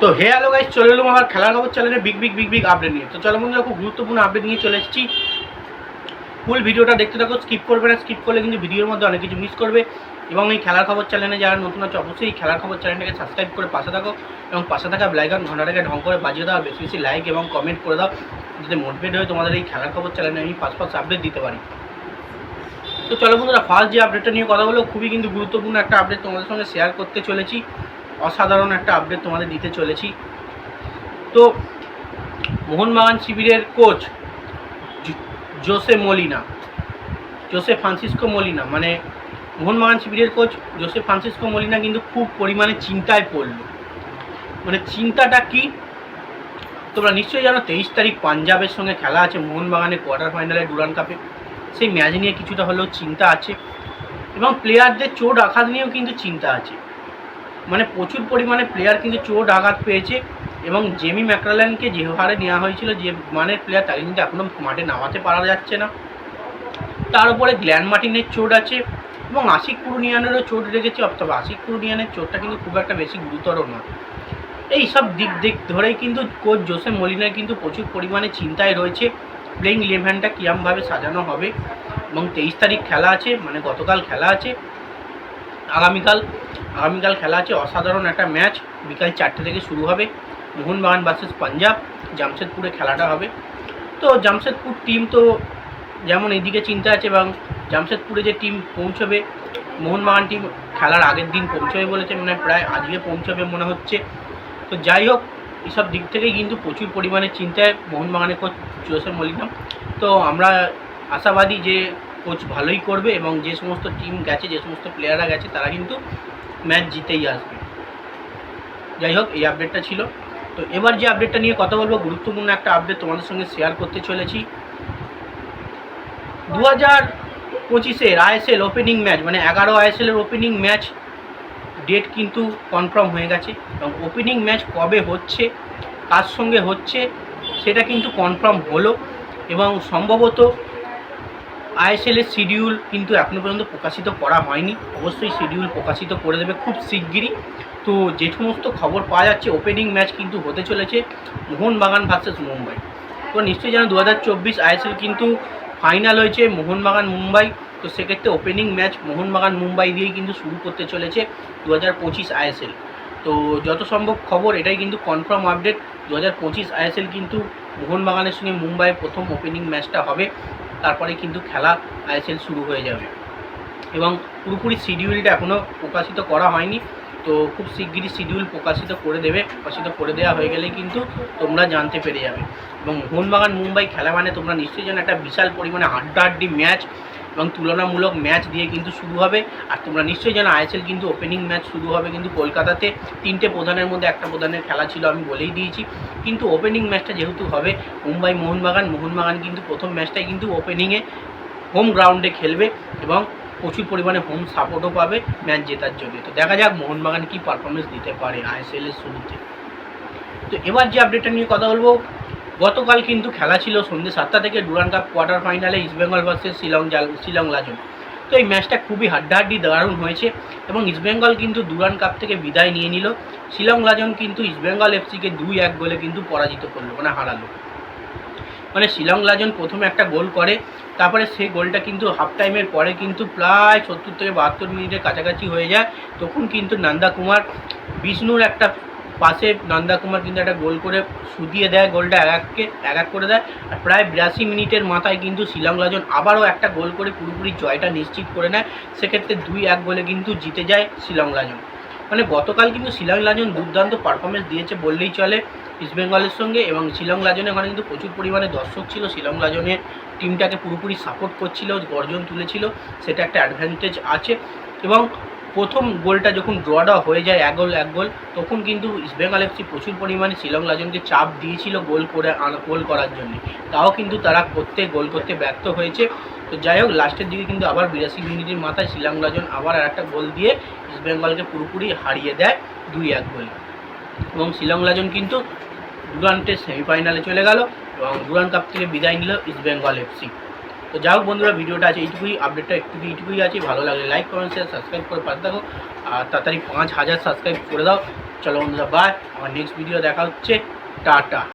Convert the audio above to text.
তো হে hello guys চলে এলাম আমার খেলার খবর চ্যানেলে big big big big update নিয়ে। তো চলো বন্ধুরা, খুব গুরুত্বপূর্ণ আপডেট নিয়ে চলে এসেছি। ফুল ভিডিওটা দেখতে থাকো স্কিপ করবে না স্কিপ করলে কিন্তু ভিডিওর মধ্যে অনেক কিছু মিস করবে। এবং এই খেলার খবর চ্যানেলে যারা নতুন আছে, অবশ্যই এই খেলার খবর চ্যানেলটাকে সাবস্ক্রাইব করে পাশে থাকো এবং পাশে থাকা ব্লাইকন ঘন্টাটাকে ঢং করে বাজিয়ে দাও বেশি বেশি লাইক এবং কমেন্ট করে দাও, যাতে মোটিভেট হয়ে তোমাদের এই খেলার খবর চ্যানেলে আমি পাঁচ পাঁচ আপডেট দিতে পারি। তো চলো বন্ধুরা ফার্স্ট যে আপডেটটা নিয়ে কথা বলো খুবই কিন্তু গুরুত্বপূর্ণ একটা আপডেট তোমাদের সঙ্গে শেয়ার করতে চলেছি। অসাধারণ একটা আপডেট তোমাদের দিতে চলেছি। তো, মোহনবাগান শিবিরের coach Jose Molina, Jose Francisco Molina মানে মোহনবাগান শিবিরের কোচ জোসে ফ্রান্সিসকো মলিনা কিন্তু খুব পরিমাণে চিন্তায় পড়ল। মানে চিন্তাটা কি? তোমরা নিশ্চয়ই জানো, তেইশ তারিখ পাঞ্জাবের সঙ্গে খেলা আছে, মোহনবাগানের কোয়ার্টার ফাইনালে ডুরান কাপে। সেই ম্যাচ নিয়ে কিছুটা হলেও চিন্তা আছে। এবং প্লেয়ারদের চোট আঘাত নিয়েও কিন্তু চিন্তা আছে। মানে প্রচুর পরিমাণে প্লেয়ার কিন্তু চোট আঘাত পেয়েছে এবং জেমি ম্যাকরাল্যান্ডকে যে হারে নেওয়া হয়েছিল, যে মানের প্লেয়ার তাকে কিন্তু এখনও মাঠে নামাতে পারা যাচ্ছে না। তার উপরে গ্ল্যান মার্টিনের চোট আছে এবং আশিক কুরুনিয়ানেরও চোট লেগেছে তবে আশিক কুরুনিয়ানের চোটটা কিন্তু খুব একটা বেশি গুরুতর নয়। এই সব দিক দিক ধরেই কিন্তু কোচ জোসে মলিনার কিন্তু প্রচুর পরিমাণে চিন্তায় রয়েছে প্লেইং ইলেভেনটা কীরমভাবে সাজানো হবে। এবং তেইশ তারিখ খেলা আছে মানে গতকাল খেলা আছে। আগামীকাল আগামীকাল খেলা আছে। অসাধারণ একটা ম্যাচ। বিকাল চারটে থেকে শুরু হবে। মোহনবাগান ভার্সেস পাঞ্জাব। জামশেদপুরে খেলাটা হবে। তো জামশেদপুর টিম তো যেমন এদিকে চিন্তা আছে এবং জামশেদপুরে যে টিম পৌঁছবে, মোহনবাগান টিম খেলার আগের দিন পৌঁছবে বলেছে। মানে প্রায় আজকে পৌঁছবে মনে হচ্ছে। তো যাই হোক, এসব দিক থেকেই কিন্তু প্রচুর পরিমাণে চিন্তায় মোহনবাগানের কোচ জোসে মলিনা তো আমরা আশাবাদী যে কোচ ভালোই করবে এবং যে সমস্ত টিম গেছে, যে সমস্ত প্লেয়াররা গেছে, তারা কিন্তু ম্যাচ জিতেই আসবে। যাই হোক, এই আপডেটটা ছিল। তো এবার যে আপডেটটা নিয়ে কথা বলব, গুরুত্বপূর্ণ একটা আপডেট তোমাদের সঙ্গে শেয়ার করতে চলেছি। দু হাজার পঁচিশের আইএসএল ওপেনিং ম্যাচ মানে এগারো আইএসএলের ওপেনিং ম্যাচ ডেট কিন্তু কনফার্ম হয়ে গেছে। এবং ওপেনিং ম্যাচ কবে হচ্ছে, কার সঙ্গে হচ্ছে, সেটা কিন্তু কনফার্ম হলো। এবং সম্ভবত আইএসএলের শিডিউল কিন্তু এখনও পর্যন্ত প্রকাশিত করা হয়নি। অবশ্যই শিডিউল প্রকাশিত করে দেবে খুব শিগগিরই। তো যে সমস্ত খবর পাওয়া যাচ্ছে ওপেনিং ম্যাচ কিন্তু হতে চলেছে মোহনবাগান ভার্সেস মুম্বাই। তো নিশ্চয়ই জানো দু হাজার চব্বিশ আইএসএল কিন্তু ফাইনাল হয়েছে মোহনবাগান মুম্বাই। তো সেক্ষেত্রে ওপেনিং ম্যাচ মোহনবাগান মুম্বাই দিয়েই কিন্তু শুরু করতে চলেছে দু হাজার পঁচিশ আইএসএল। তো যত সম্ভব খবর, এটাই কিন্তু কনফার্ম আপডেট দু হাজার পঁচিশ আইএসএল কিন্তু মোহনবাগানের সঙ্গে মুম্বাইয়ের প্রথম ওপেনিং ম্যাচটা হবে। তারপরে কিন্তু খেলা আইএসএল শুরু হয়ে যাবে। এবং পুরোপুরি শিডিউলটা এখনও প্রকাশিত করা হয়নি, তো খুব শিগগিরই শিডিউল প্রকাশিত করে দেবে। প্রকাশিত করে দেওয়া হয়ে গেলে কিন্তু তোমরা জানতে পেরে যাবে। এবং মোহনবাগান মুম্বাই খেলা মানে তোমরা নিশ্চয়ই জানো, একটা বিশাল পরিমাণে হাড্ডাহাড্ডি ম্যাচ। এবং তুলনামূলক ম্যাচ দিয়ে কিন্তু শুরু হবে। আর তোমরা নিশ্চয়ই জানো আইএসএল কিন্তু ওপেনিং ম্যাচ শুরু হবে কিন্তু কলকাতাতে। তিনটে প্রধানের মধ্যে একটা প্রধানের খেলা ছিল, আমি বলেই দিয়েছি। কিন্তু ওপেনিং ম্যাচটা যেহেতু হবে, মুম্বাই মোহনবাগান মোহনবাগান কিন্তু প্রথম ম্যাচটাই কিন্তু ওপেনিংয়ে হোম গ্রাউন্ডে খেলবে এবং প্রচুর পরিমাণে হোম সাপোর্টও পাবে ম্যাচ জেতার জন্য। তো দেখা যাক মোহনবাগান কী পারফরমেন্স দিতে পারে আইএসএল এর শুরুতে। তো এবার যে আপডেটটা নিয়ে কথা বলব গতকাল কিন্তু খেলা ছিল সন্ধ্যে সাতটা থেকে ডুরান কাপ কোয়ার্টার ফাইনালে ইস্টবেঙ্গল ভার্সেস শিলং শিলং লাজন তো এই ম্যাচটা খুবই হাড্ডাহাড্ডি দারুণ হয়েছে এবং ইস্টবেঙ্গল কিন্তু ডুরান কাপ থেকে বিদায় নিয়ে নিল। শিলং লাজন কিন্তু ইস্টবেঙ্গল এফসিকে দুই এক গোলে কিন্তু পরাজিত করল মানে হারালো। মানে শিলং লাজন প্রথমে একটা গোল করে, তারপরে সেই গোলটা কিন্তু হাফ টাইমের পরে কিন্তু প্রায় সত্তর থেকে বাহাত্তর মিনিটের কাছাকাছি হয়ে যায়। তখন কিন্তু নন্দা কুমার, বিষ্ণুর একটা পাশে নন্দা কুমার কিন্তু একটা গোল করে শুধিয়ে দেয় গোলটা এক এককে এক এক করে দেয়। আর প্রায় বিরাশি মিনিটের মাথায় কিন্তু শিলং লাজন আবারও একটা গোল করে পুরোপুরি জয়টা নিশ্চিত করে নেয়। সেক্ষেত্রে দুই এক গোলে কিন্তু জিতে যায় শিলং লাজন মানে গতকাল কিন্তু শিলং লাজন দুর্দান্ত পারফরমেন্স দিয়েছে বললেই চলে ইস্টবেঙ্গলের সঙ্গে এবং শিলং লাজনে ওখানে কিন্তু প্রচুর পরিমাণে দর্শক ছিল। শিলং লাজনের টিমটাকে পুরোপুরি সাপোর্ট করছিল, গর্জন তুলেছিল। সেটা একটা অ্যাডভান্টেজ আছে। এবং প্রথম গোলটা যখন ড্রটা হয়ে যায় এক গোল এক গোল, তখন কিন্তু ইস্টবেঙ্গল এফসি প্রচুর পরিমাণে শিলং লাজনকে চাপ দিয়েছিল গোল করে গোল করার জন্য। তাও কিন্তু তারা করতে, গোল করতে ব্যর্থ হয়েছে। তো যাই হোক লাস্টের দিকে কিন্তু আবার বিরাশি মিনিটের মাথায় শিলং লাজন আবার আর একটা গোল দিয়ে ইস্টবেঙ্গলকে পুরোপুরি হারিয়ে দেয় দুই, এক গোল। এবং শিলং লাজন কিন্তু ডুরান্টের সেমিফাইনালে চলে গেল এবং ডুরান কাপ থেকে বিদায় নিল ইস্টবেঙ্গল এফসি তো যাই হোক বন্ধুরা, ভিডিওটা আছে এইটুকুই আপডেটটা একটু এইটুকুই আছে। ভালো লাগলে লাইক কমেন্ট শেয়ার সাবস্ক্রাইব করে পাশে থাকো। আর তাড়াতাড়ি পাঁচ হাজার সাবস্ক্রাইব করে দাও। চলো বন্ধুরা বাই আমার নেক্সট ভিডিও দেখা হচ্ছে। টাটা।